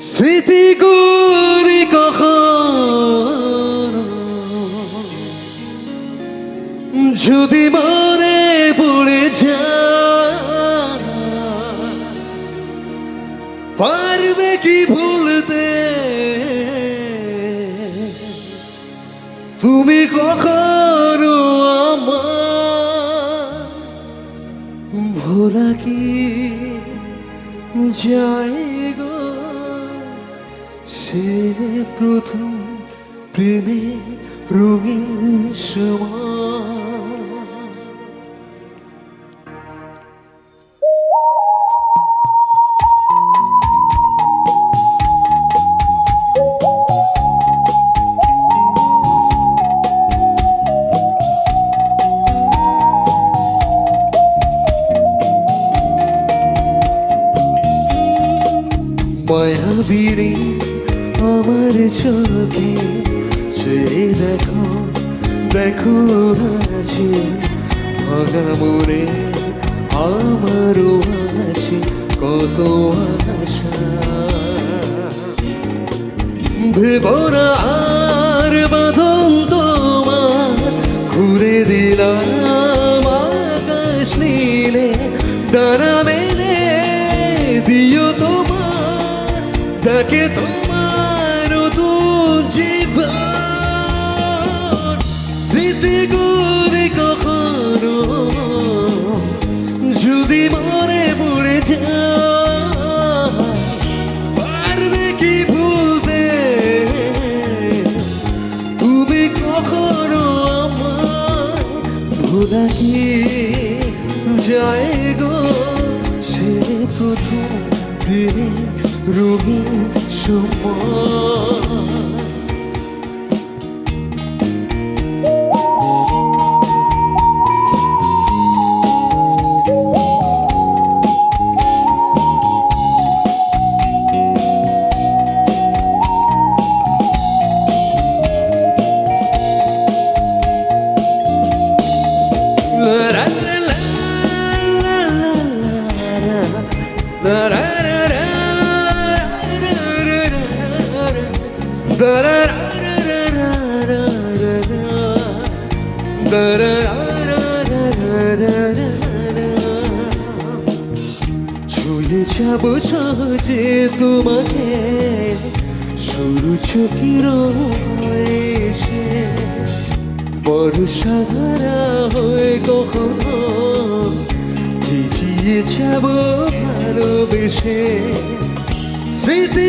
স্মৃতিগুলি কখন যদি মনে পড়ে পারবে কি ভুলতে? তুমি কখনো ভোলা কি গো। সে প্রথম প্রেমে রঙিন সময়। মায়াবীরে আমার চোখে সে দেখো দেখো আছে ভাঙা আমারও আছে কত আশা। ভেবরা আর বাঁধন তোমার, ঘুরে দিলাম। তাকে তোমার জীবন। স্মৃতিগুলি কখনো যদি মনে পড়ে যায়, পারবে কি ভুলতে তুমি কখনো আমার ভোলা কি যায় গো? সে প্রথম রঙিন সময় চলে যাব সহজে তোমাকে সরু চোখের এসে। বর্ষাধারা হয়ে কখনো ভিজিয়ে যাব ভালোবেসে। স্মৃতি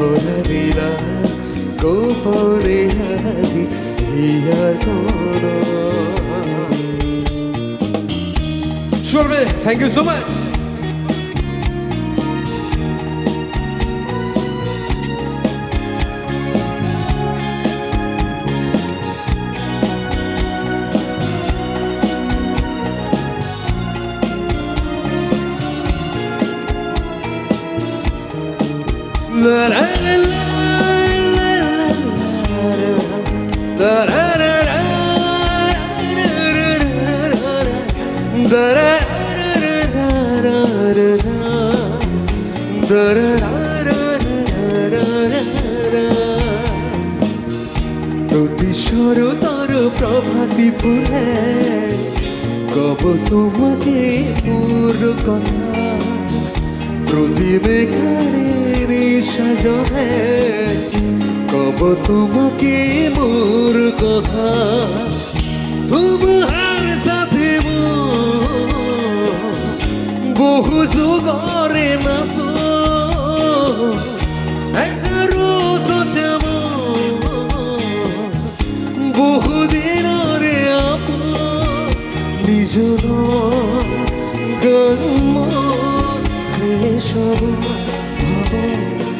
ধরা দিলা গোপনে হারি হিয়া করো Sure, thank you so much. La প্রতিসরতর প্রভাতি ফুলে কব তোমাকে পুর কথা। প্রতি মেঘারের সাজনে কব তোমাকে মোর কথা। তোমার সাথে বহু যুগরে নাচ একটা রোজ যেমন বহুদিন রে আপন দুজন সব।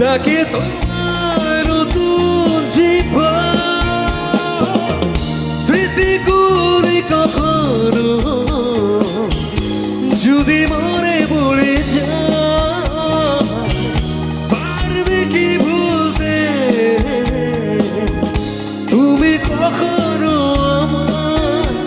তাকে তোমার নতুন জীবন স্মৃতি করি কখনো যদি মনে পড়ে যায় পারবে কি ভুলতে তুমি কখনো আমার